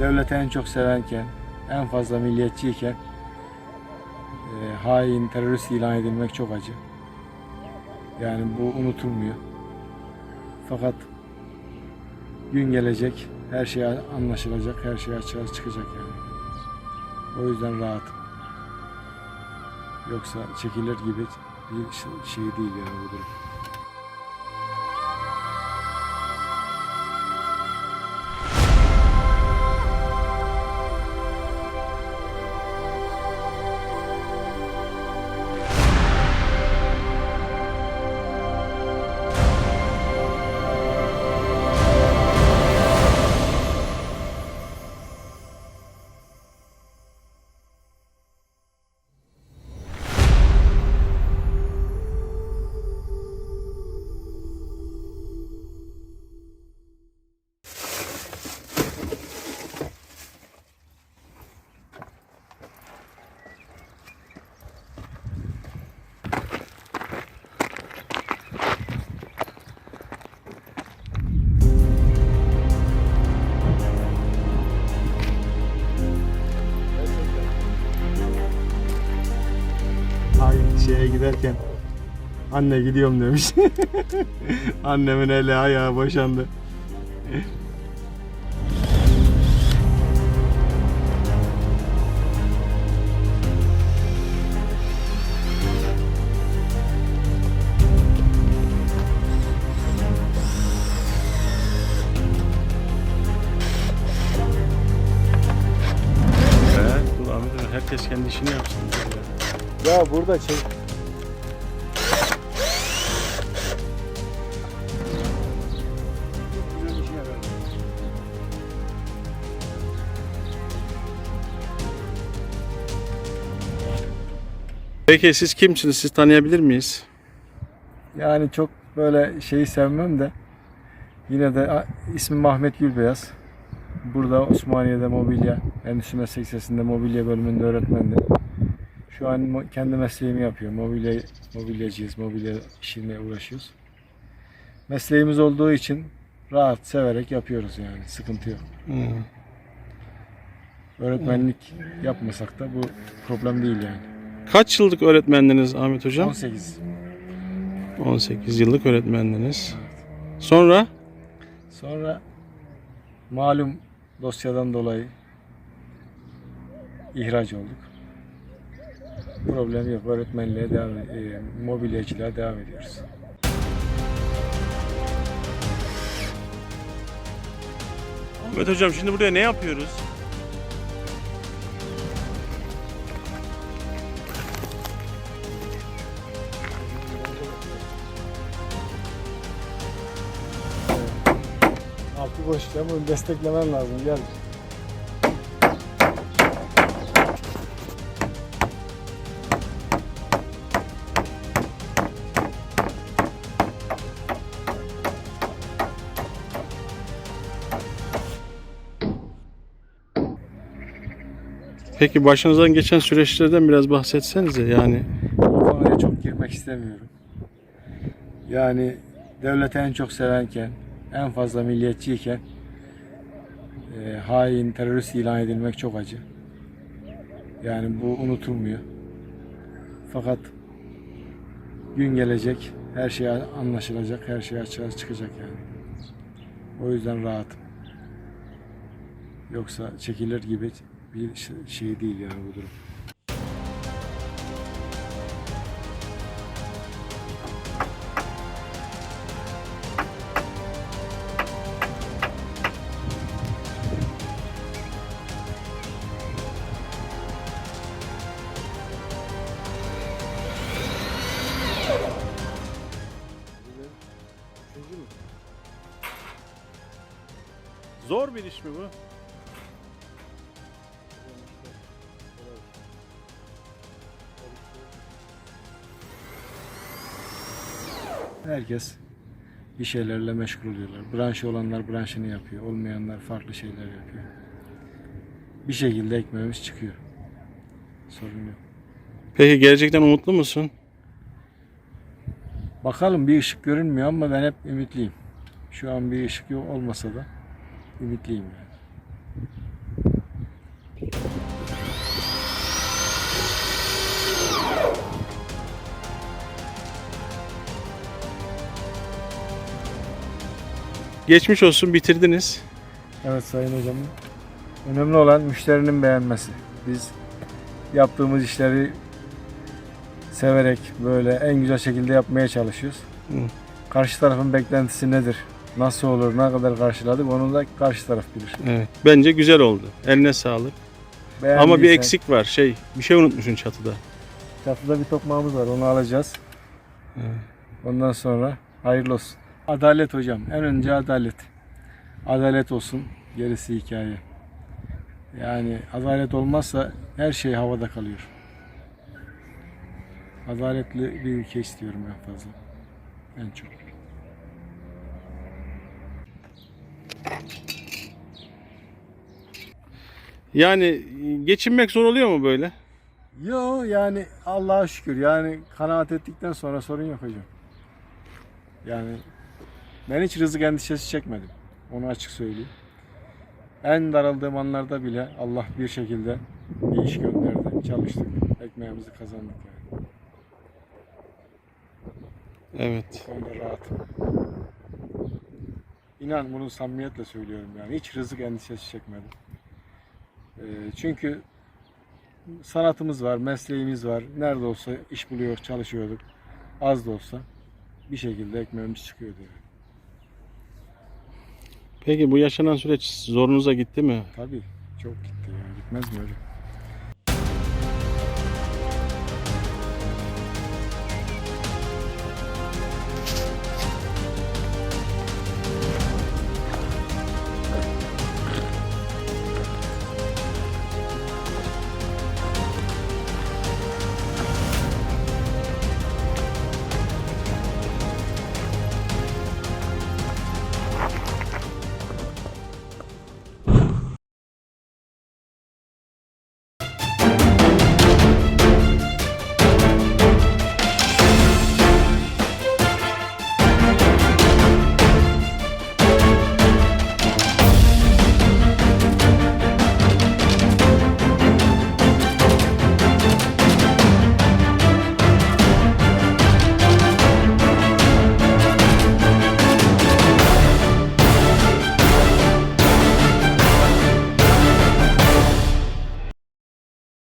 devleti en çok sevenken, en fazla milliyetçiyken e, hain, terörist ilan edilmek çok acı. Yani bu unutulmuyor. Fakat gün gelecek, her şey anlaşılacak, her şey açığa çıkacak yani. O yüzden rahatım. Yoksa çekilir gibi bir şey değil yani bu durum. Şeye giderken anne gidiyorum demiş. Annemin eli ayağı boşandı. Herkes kendi işini yapsın. Ya burada şey Peki siz kimsiniz? Siz tanıyabilir miyiz? Yani çok böyle şeyi sevmem de yine de ismim Ahmet Gülbeyaz. Burada Osmaniye'de mobilya, Endüstri Meslek Lisesi'nde mobilya bölümünde öğretmendim. Şu an kendi mesleğimi yapıyorum. Mobilya, mobilyacıyız, mobilya işine uğraşıyoruz. Mesleğimiz olduğu için rahat, severek yapıyoruz yani. Sıkıntı yok. Öğretmenlik yapmasak da bu problem değil yani. Kaç yıllık öğretmendiniz Ahmet Hocam? 18. 18 yıllık öğretmendiniz. Sonra? Sonra malum dosyadan dolayı ihraç olduk. Problem yok. Öğretmenliğe devam, e, mobilyacılığa devam ediyoruz. Ahmet Hocam şimdi buraya ne yapıyoruz? Altı boş ya bunu desteklemen lazım. Gel. Peki başınızdan geçen süreçlerden biraz bahsetsenize yani. O konuya çok girmek istemiyorum. Yani devleti en çok sevenken, en fazla milliyetçiyken e, hain, terörist ilan edilmek çok acı. Yani bu unutulmuyor. Fakat gün gelecek, her şey anlaşılacak, her şey açığa çıkacak yani. O yüzden rahatım. Yoksa çekilir gibi bir şey değil yani bu durum. Zor bir iş mi bu? Herkes bir şeylerle meşgul oluyorlar. Branşı olanlar branşını yapıyor. Olmayanlar farklı şeyler yapıyor. Bir şekilde ekmeğimiz çıkıyor. Sorun yok. Peki gelecekten umutlu musun? Bakalım bir ışık görünmüyor ama ben hep ümitliyim. Şu an bir ışık yok olmasa da ümitliyim yani. Geçmiş olsun bitirdiniz. Evet sayın hocam. Önemli olan müşterinin beğenmesi. Biz yaptığımız işleri severek böyle en güzel şekilde yapmaya çalışıyoruz. Hı. Karşı tarafın beklentisi nedir? Nasıl olur? Ne kadar karşıladık? Onu da karşı taraf bilir. Evet. Bence güzel oldu. Eline sağlık. Ama bir Beğendiysen- eksik var. Şey, bir şey unutmuşsun çatıda. Çatıda bir tokmağımız var. Onu alacağız. Evet. Ondan sonra hayırlı olsun. Adalet hocam. En önce adalet. Adalet olsun. Gerisi hikaye. Yani adalet olmazsa her şey havada kalıyor. Adaletli bir ülke istiyorum en fazla. En çok. Yani geçinmek zor oluyor mu böyle? Yo yani Allah'a şükür yani kanaat ettikten sonra sorun yok hocam. Yani ben hiç rızık endişesi çekmedim. Onu açık söyleyeyim. En daraldığım anlarda bile Allah bir şekilde bir iş gönderdi. Çalıştık. Ekmeğimizi kazandık yani. Evet. Bu konuda rahatım. İnan bunu samimiyetle söylüyorum yani. Hiç rızık endişesi çekmedim. Ee, çünkü sanatımız var, mesleğimiz var. Nerede olsa iş buluyor, çalışıyorduk. Az da olsa bir şekilde ekmeğimiz çıkıyordu yani. Peki bu yaşanan süreç zorunuza gitti mi? Tabii çok gitti yani. Gitmez mi hocam?